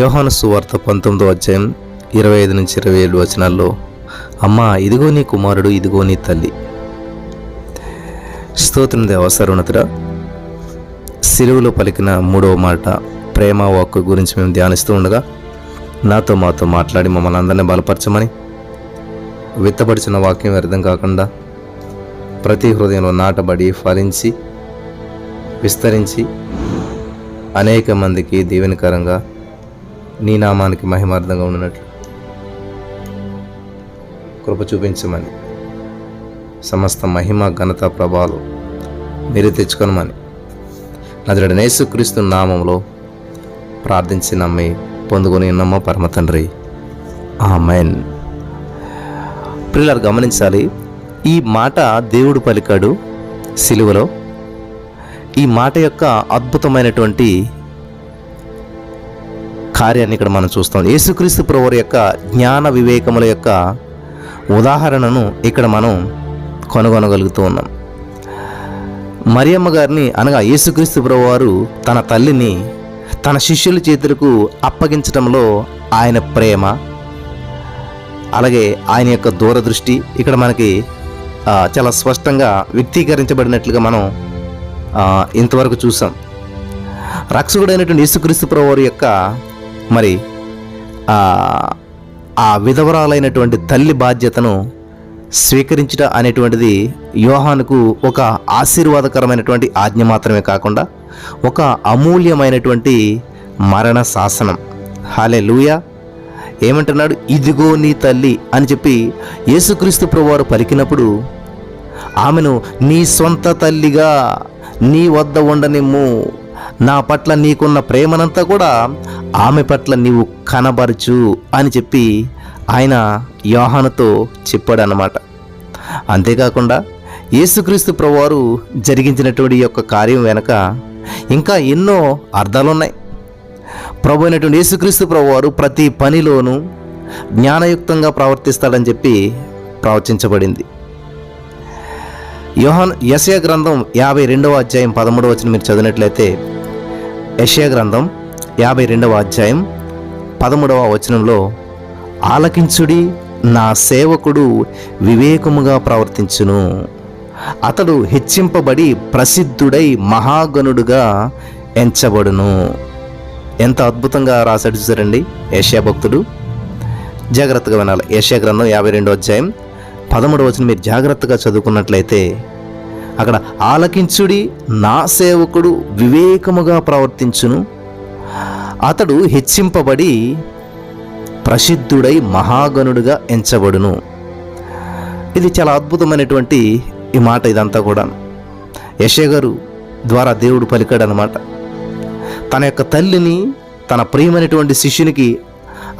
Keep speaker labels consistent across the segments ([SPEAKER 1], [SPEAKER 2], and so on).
[SPEAKER 1] యోహాను సువార్త పంతొమ్మిదో అధ్యాయం ఇరవై ఐదు నుంచి ఇరవై ఏడు వచనాల్లో అమ్మా ఇదిగో నీ కుమారుడు ఇదిగో నీ తల్లి. స్తోత్రం దేవసరుణతుడా సర్వనతుడా సిలువులో పలికిన మూడవ మాట ప్రేమ వాక్కు గురించి మేము ధ్యానిస్తూ ఉండగా నాతో మాతో మాట్లాడి మమ్మల్ని అందరినీ బలపరచమని. విత్తబడిచిన వాక్యం వ్యర్థం కాకుండా ప్రతి హృదయంలో నాటబడి ఫలించి విస్తరించి అనేక మందికి దీవెనకరంగా నీ నామానికి మహిమార్థంగా ఉండినట్లు. కృప చూపించమని సమస్త మహిమ ఘనత ప్రభావాలు మీరు తెచ్చుకొనమని నదుడు నేసుక్రీస్తు నామంలో ప్రార్థించి నమ్మి పొందుకొని నమ్మ పరమ తండ్రి. ఆమెన్. పిల్లలు గమనించాలి ఈ మాట దేవుడు పలికాడు సిలువలో. ఈ మాట యొక్క అద్భుతమైనటువంటి కార్యాన్ని ఇక్కడ మనం చూస్తాం. యేసుక్రీస్తు ప్రభువు యొక్క జ్ఞాన వివేకముల యొక్క ఉదాహరణను ఇక్కడ మనం కనుగొనగలుగుతూ ఉన్నాం. మరియమ్మ గారిని అనగా యేసుక్రీస్తు ప్రభువారు తన తల్లిని తన శిష్యుల చేతులకు అప్పగించడంలో ఆయన ప్రేమ అలాగే ఆయన యొక్క దూరదృష్టి ఇక్కడ మనకి చాలా స్పష్టంగా వ్యక్తీకరించబడినట్లుగా మనం ఇంతవరకు చూసాం. రక్షకుడైనటువంటి యేసుక్రీస్తు ప్రభువారి యొక్క మరి ఆ విధవరాలైనటువంటి తల్లి బాధ్యతను స్వీకరించుట అనేటువంటిది యోహానుకు ఒక ఆశీర్వాదకరమైనటువంటి ఆజ్ఞ మాత్రమే కాకుండా ఒక అమూల్యమైనటువంటి మరణ శాసనం. హాలే లూయా ఏమంటున్నాడు? ఇదిగో నీ తల్లి అని చెప్పి యేసుక్రీస్తు ప్రభువారు పలికినప్పుడు ఆమెను నీ సొంత తల్లిగా నీ వద్ద ఉండనిమ్ము నా పట్ల నీకున్న ప్రేమనంతా కూడా ఆమె పట్ల నీవు కనబరచు అని చెప్పి ఆయన యోహానతో చెప్పాడు అన్నమాట అంతేకాకుండా యేసుక్రీస్తు ప్రభువారు జరిగించినటువంటి యొక్క కార్యం వెనక ఇంకా ఎన్నో అర్థాలున్నాయి. ప్రభు అయినటువంటి యేసుక్రీస్తు ప్రభువారు ప్రతి పనిలోనూ జ్ఞానయుక్తంగా ప్రవర్తిస్తాడని చెప్పి ప్రవచించబడింది. యోహాన్ యశయ గ్రంథం యాభై రెండవ అధ్యాయం పదమూడవ వచ్చిన మీరు చదివినట్లయితే యశయ గ్రంథం యాభై రెండవ అధ్యాయం పదమూడవ వచనంలో ఆలకించుడి నా సేవకుడు వివేకముగా ప్రవర్తించును. అతడు హెచ్చింపబడి ప్రసిద్ధుడై మహాగణుడుగా ఎంచబడును. ఎంత అద్భుతంగా రాశాడు చూసారండి ఏషియా భక్తుడు. జాగ్రత్తగా వినాలి. ఏషియా గ్రంథం యాభై రెండో అధ్యాయం పదమూడవ వచనం మీరు జాగ్రత్తగా చదువుకున్నట్లయితే అక్కడ ఆలకించుడి నా సేవకుడు వివేకముగా ప్రవర్తించును. అతడు హెచ్చింపబడి ప్రసిద్ధుడై మహాగణుడుగా ఎంచబడును. ఇది చాలా అద్భుతమైనటువంటి ఈ మాట ఇదంతా కూడా. యశే గారు ద్వారా దేవుడు పలికాడు అనమాట తన యొక్క తల్లిని తన ప్రియమైనటువంటి శిష్యునికి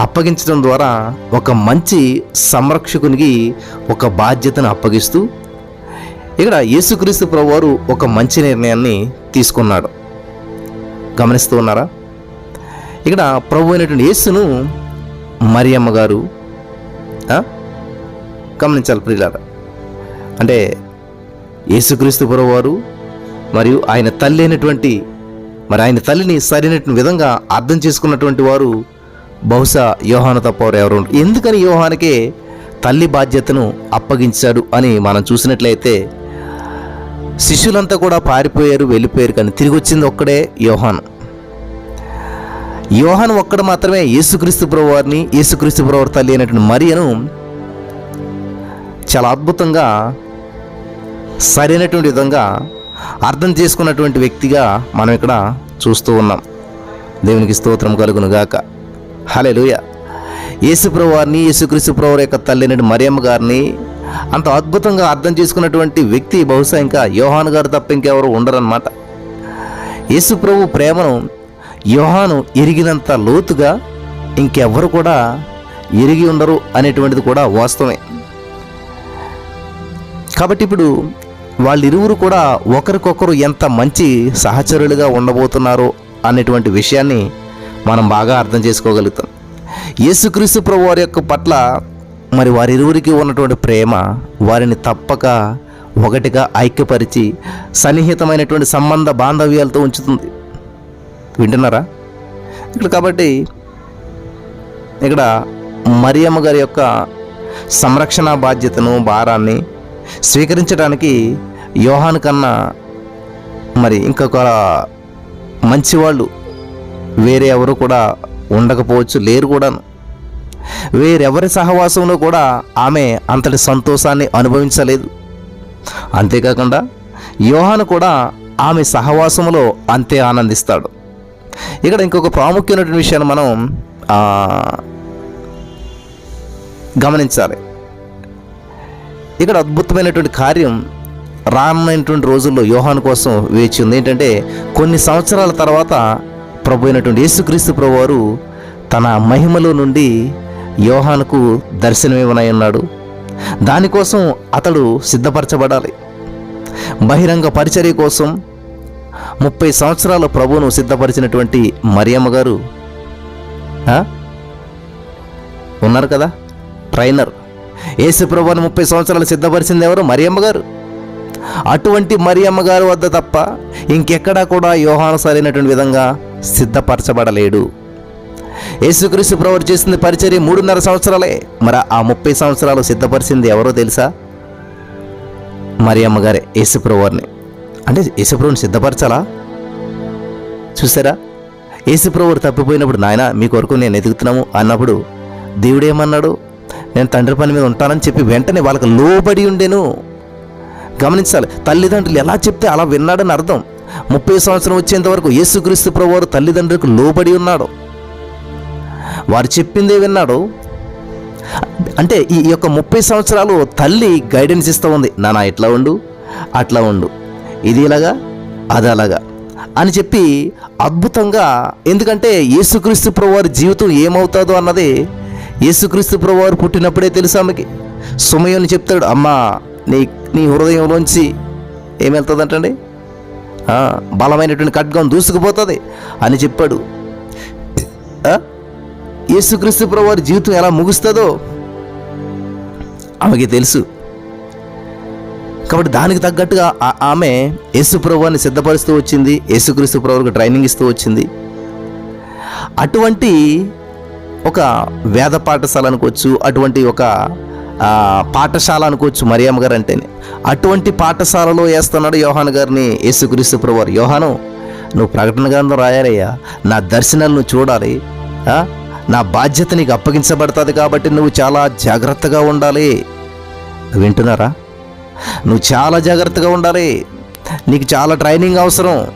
[SPEAKER 1] అప్పగించడం ద్వారా ఒక మంచి సంరక్షకునికి ఒక బాధ్యతను అప్పగిస్తూ ఇక్కడ యేసుక్రీస్తు ప్రభువారు ఒక మంచి నిర్ణయాన్ని తీసుకున్నాడు. గమనిస్తూ ఉన్నారా? ఇక్కడ ప్రభు అయినటువంటి యేసును మరియమ్మ గారు గమనించాలి ప్రియులారా. అంటే యేసుక్రీస్తు ప్రభువారు మరియు ఆయన తల్లి అయినటువంటి మరి ఆయన తల్లిని సరైనటువంటి విధంగా అర్థం చేసుకున్నటువంటి వారు బహుశా యోహాను తప్పవారు ఎవరు ఎందుకని యోహానికే తల్లి బాధ్యతను అప్పగించాడు అని మనం చూసినట్లయితే శిష్యులంతా కూడా పారిపోయారు వెళ్ళిపోయారు కానీ తిరిగి వచ్చింది ఒక్కడే యోహాన్. యోహాన్ ఒక్కడు మాత్రమే యేసుక్రీస్తు ప్రభువారిని యేసుక్రీస్తు ప్రభువారి తల్లి అయినటువంటి మరియను చాలా అద్భుతంగా సరైనటువంటి విధంగా అర్థం చేసుకున్నటువంటి వ్యక్తిగా మనం ఇక్కడ చూస్తూ ఉన్నాం. దేవునికి స్తోత్రం కలుగును గాక. హలే లూయ యేసుప్రభు వారిని యేసుక్రీస్తు ప్రభు యొక్క తల్లినటువంటి మరియమ్మ గారిని అంత అద్భుతంగా అర్థం చేసుకున్నటువంటి వ్యక్తి బహుశా ఇంకా యోహాను గారు తప్ప ఇంకెవరు ఉండరన్నమాట. యేసు ప్రభు ప్రేమను యోహాను ఎరిగినంత లోతుగా ఇంకెవ్వరు కూడా ఎరిగి ఉండరు అనేటువంటిది కూడా వాస్తవమే. కాబట్టి ఇప్పుడు వాళ్ళిరువురు కూడా ఒకరికొకరు ఎంత మంచి సహచరులుగా ఉండబోతున్నారో అనేటువంటి విషయాన్ని మనం బాగా అర్థం చేసుకోగలుగుతాం. యేసుక్రీస్తు ప్రభు వారి యొక్క పట్ల మరి వారిరువురికి ఉన్నటువంటి ప్రేమ వారిని తప్పక ఒకటిగా ఐక్యపరిచి సన్నిహితమైనటువంటి సంబంధ బాంధవ్యాలతో ఉంచుతుంది. వింటున్నారా? ఇక్కడ కాబట్టి ఇక్కడ మరియమ్మ గారి యొక్క సంరక్షణ బాధ్యతను భారాన్ని స్వీకరించడానికి యోహాన్ కన్నా మరి ఇంకొక మంచివాళ్ళు వేరే ఎవరు కూడా ఉండకపోవచ్చు లేరు కూడాను. వేరెవరి సహవాసంలో కూడా ఆమె అంతటి సంతోషాన్ని అనుభవించలేదు. అంతేకాకుండా యోహాను కూడా ఆమె సహవాసంలో అంతే ఆనందిస్తాడు. ఇక్కడ ఇంకొక ప్రాముఖ్యమైనటువంటి విషయాన్ని మనం గమనించాలి. ఇక్కడ అద్భుతమైనటువంటి కార్యం రానున్నటువంటి రోజుల్లో యోహాను కోసం వేచి ఉంది. ఏంటంటే కొన్ని సంవత్సరాల తర్వాత ప్రభు అయినటువంటి యేసుక్రీస్తు ప్రభు వారు తన మహిమలో నుండి యోహానుకు దర్శనమివ్వనై ఉన్నాడు దానికోసం అతడు సిద్ధపరచబడాలి. బహిరంగ పరిచర్య కోసం ముప్పై సంవత్సరాల ప్రభువును సిద్ధపరిచినటువంటి మరియమ్మ గారు ఉన్నారు కదా? ట్రైనర్. యేసు ప్రభుని ముప్పై సంవత్సరాలు సిద్ధపరిచింది ఎవరు? మరియమ్మ గారు. అటువంటి మరియమ్మ గారు వద్ద తప్ప ఇంకెక్కడా కూడా యోహాను సరైనటువంటి విధంగా సిద్ధపరచబడలేడు. యేసుక్రీస్తు ప్రవర్ చేసింది పరిచర్య మూడున్నర సంవత్సరాలే. మరి ఆ ముప్పై సంవత్సరాలు సిద్ధపరిచింది ఎవరో తెలుసా? మరియమ్మ గారే యేసుప్రవర్ని అంటే యేసుప్రభుని సిద్ధపరచాలా? చూసారా? యేసుప్రభుడు తప్పిపోయినప్పుడు నాయన మీ కొరకు నేను ఎదుగుతున్నాము అన్నప్పుడు దేవుడేమన్నాడు? నేను తండ్రి పని మీద ఉంటానని చెప్పి వెంటనే వాళ్ళకి లోబడి ఉండేను. గమనించాలి తల్లిదండ్రులు ఎలా చెప్తే అలా విన్నాడని అర్థం. ముప్పై సంవత్సరం వచ్చేంత వరకు యేసుక్రీస్తు ప్రభువారు తల్లిదండ్రులకు లోబడి ఉన్నాడు. వారు చెప్పిందే విన్నాడు. అంటే ఈ యొక్క ముప్పై సంవత్సరాలు తల్లి గైడెన్స్ ఇస్తూ ఉంది. నానా ఇట్లా ఉండు? అట్లా ఉండు. ఇది ఇలాగా అది అలాగా. అని చెప్పి అద్భుతంగా ఎందుకంటే యేసుక్రీస్తు ప్రభువారి జీవితం ఏమవుతుందో అన్నది యేసుక్రీస్తు ప్రభువారు పుట్టినప్పుడే తెలుసు ఆమెకి. సుమయోని చెప్తాడు అమ్మా నీ నీ హృదయంలోంచి ఏం వెళ్తుందంటండి బలమైనటువంటి ఖడ్గం దూసుకుపోతుంది అని చెప్పాడు. యేసుక్రీస్తు ప్రభువారి జీవితం ఎలా ముగుస్తుందో ఆమెకి తెలుసు. కాబట్టి దానికి తగ్గట్టుగా ఆ- ఆమె యేసు ప్రభువాన్ని సిద్ధపరుస్తూ వచ్చింది యేసుక్రీస్తు ప్రభువుకి ట్రైనింగ్ ఇస్తూ వచ్చింది. అటువంటి ఒక వేద పాఠశాల అనుకోవచ్చు అటువంటి ఒక పాఠశాల అనుకోవచ్చు మరియమ్మ గారు అంటేనే. అటువంటి పాఠశాలలో వేస్తున్నాడు యోహాన్ గారిని యేసుక్రీస్తు ప్రభువారు యోహాను నువ్వు ప్రకటన గ్రంథం రాయాలయ్యా నా దర్శనాలు నువ్వు చూడాలి నా బాధ్యత నీకు అప్పగించబడుతుంది కాబట్టి నువ్వు చాలా జాగ్రత్తగా ఉండాలి. వింటున్నారా? నువ్వు చాలా జాగ్రత్తగా ఉండాలి. నీకు చాలా ట్రైనింగ్ అవసరం.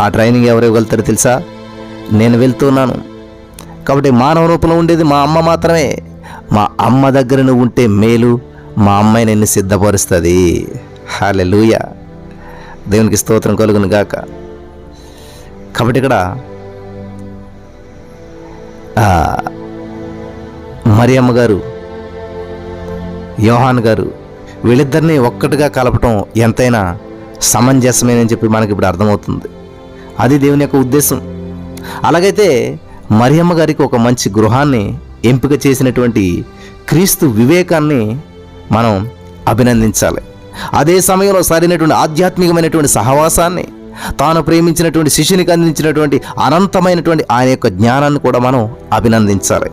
[SPEAKER 1] ఆ ట్రైనింగ్ ఎవరు ఇవ్వగలుగుతారో తెలుసా? నేను వెళ్తున్నాను. కాబట్టి మానవ రూపంలో ఉండేది మా అమ్మ మాత్రమే. మా అమ్మ దగ్గర నువ్వు ఉంటే మేలు మా అమ్మాయి నిన్ను సిద్ధపరుస్తుంది. హాలెలూయ దేవునికి స్తోత్రం కలుగును గాక కాబట్టి ఇక్కడ మరియమ్మ గారు యోహాన్ గారు వీళ్ళిద్దరిని ఒక్కటిగా కలపటం ఎంతైనా సమంజసమేనని చెప్పి మనకి ఇప్పుడు అర్థమవుతుంది. అది దేవుని యొక్క ఉద్దేశం. అలాగైతే మరియమ్మ గారికి ఒక మంచి గృహాన్ని ఎంపిక చేసినటువంటి క్రీస్తు వివేకాన్ని మనం అభినందించాలి. అదే సమయంలో సరైనటువంటి ఆధ్యాత్మికమైనటువంటి సహవాసాన్ని తాను ప్రేమించినటువంటి శిష్యునికి అందించినటువంటి అనంతమైనటువంటి ఆయన యొక్క జ్ఞానాన్ని కూడా మనం అభినందించాలి.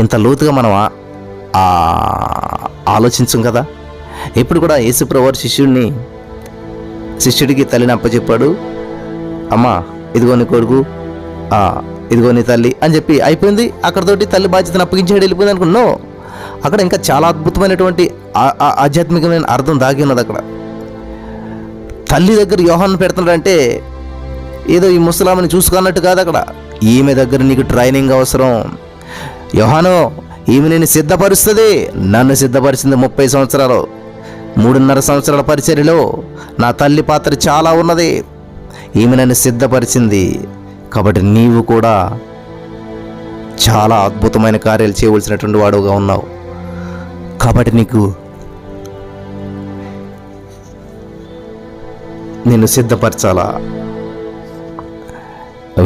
[SPEAKER 1] ఇంత లోతుగా మనం ఆలోచించం కదా? ఇప్పుడు కూడా యేసుప్రవారు శిష్యుడిని శిష్యుడికి తల్లిని అప్పచెప్పాడు. అమ్మా ఇదిగో నీ కొడుకు ఇదిగో నీ తల్లి అని చెప్పి అయిపోయింది. అక్కడతోటి తల్లి బాధ్యతను అప్పగించాడు వెళ్ళిపోయింది అనుకున్నావు అక్కడ ఇంకా చాలా అద్భుతమైనటువంటి ఆ- ఆధ్యాత్మికమైన అర్థం దాగి ఉన్నది అక్కడ. తల్లి దగ్గర యోహాన్ని పెడుతున్నాడంటే ఏదో ఈ ముసలామని చూసుకున్నట్టు కాదు అక్కడ. ఈమె దగ్గర నీకు ట్రైనింగ్ అవసరం. యోహాను ఈమె నేను సిద్ధపరుస్తుంది. నన్ను సిద్ధపరిచింది ముప్పై సంవత్సరాలు. మూడున్నర సంవత్సరాల పరిచర్యలో నా తల్లి పాత్ర చాలా ఉన్నది. ఈమె నన్ను సిద్ధపరిచింది. కాబట్టి నీవు కూడా చాలా అద్భుతమైన కార్యాలు చేయవలసినటువంటి వాడుగా ఉన్నావు. కాబట్టి నీకు నిన్ను సిద్ధపరచాలా?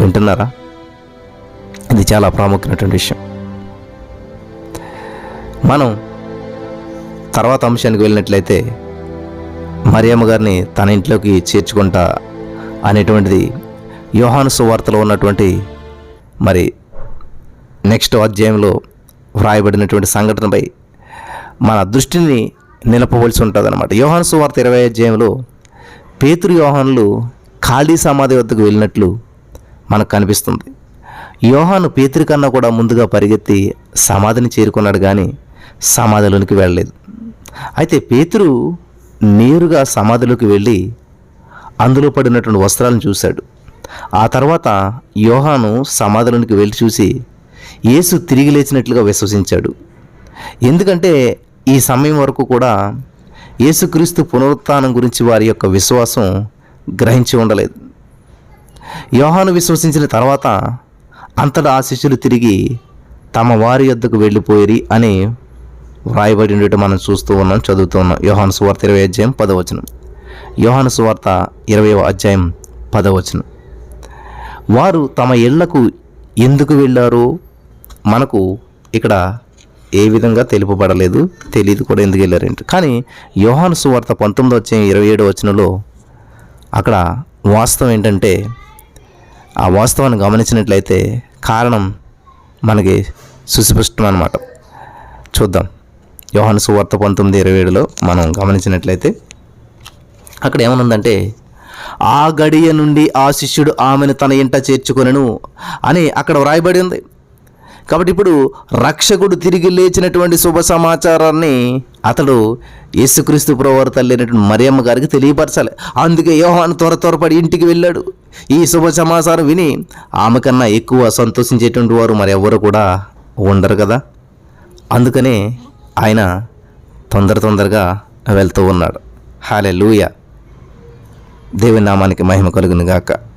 [SPEAKER 1] వింటున్నారా? ఇది చాలా ప్రాముఖ్యమైనటువంటి విషయం. మనం తర్వాత అంశానికి వెళ్ళినట్లయితే మరియమ్మ గారిని తన ఇంట్లోకి చేర్చుకుంటా అనేటువంటిది యోహాను సువార్తలో ఉన్నటువంటి మరి నెక్స్ట్ అధ్యాయంలో వ్రాయబడినటువంటి సంఘటనపై మన దృష్టిని నిలపవలసి ఉంటుంది అనమాట యోహాను సువార్త ఇరవై అధ్యాయంలో పేతురు యోహానులు ఖాళీ సమాధి వద్దకు వెళ్ళినట్లు మనకు కనిపిస్తుంది. యోహాను పేతురి కన్నా కూడా ముందుగా పరిగెత్తి సమాధిని చేరుకున్నాడు కానీ సమాధిలోనికి వెళ్ళలేదు. అయితే పేతురు నేరుగా సమాధిలోకి వెళ్ళి అందులో పడినటువంటి వస్త్రాలను చూశాడు. ఆ తర్వాత యోహాను సమాధిలోనికి వెళ్ళి చూసి యేసు తిరిగి లేచినట్లుగా విశ్వసించాడు. ఎందుకంటే ఈ సమయం వరకు కూడా యేసుక్రీస్తు పునరుత్నం గురించి వారి యొక్క విశ్వాసం గ్రహించి ఉండలేదు. యోహాను విశ్వసించిన తర్వాత అంతటా ఆ శిష్యులు తిరిగి తమ వారి యొద్దకు వెళ్ళిపోయిరి అని వ్రాయబడి ఉండటం మనం చూస్తూ ఉన్నాం చదువుతూ ఉన్నాం. యోహాను సువార్త ఇరవై అధ్యాయం పదవచనం. యోహాను సువార్త ఇరవై అధ్యాయం పదవచనం. వారు తమ ఇళ్ళకు ఎందుకు వెళ్ళారో? మనకు ఇక్కడ ఏ విధంగా తెలుపబడలేదు తెలియదు కూడా ఎందుకు వెళ్ళారంటే. కానీ యోహాను సువార్త పంతొమ్మిది వచ్చే ఇరవై ఏడు వచనంలో అక్కడ వాస్తవం ఏంటంటే ఆ వాస్తవాన్ని గమనించినట్లయితే కారణం మనకి సుస్పష్టం అనమాట చూద్దాం. యోహాను సువార్త పంతొమ్మిది ఇరవై ఏడులో మనం గమనించినట్లయితే అక్కడ ఏమనుందంటే ఆ గడియ నుండి ఆ శిష్యుడు ఆమెను తన ఇంట చేర్చుకొనెను అని అక్కడ వ్రాయబడి ఉంది. కాబట్టి ఇప్పుడు రక్షకుడు తిరిగి లేచినటువంటి శుభ సమాచారాన్ని అతడు యేసుక్రీస్తు ప్రవారు తల్లినటువంటి మరియమ్మ గారికి తెలియపరచాలి. అందుకే యోహాను త్వర త్వరపడి ఇంటికి వెళ్ళాడు. ఈ శుభ సమాచారం విని ఆమె కన్నా ఎక్కువ సంతోషించేటువంటి వారు మరి కూడా ఉండరు కదా. అందుకనే ఆయన తొందర తొందరగా వెళ్తూ ఉన్నాడు. హాలే లూయ దేవి నామానికి మహిమ కలుగును గాక.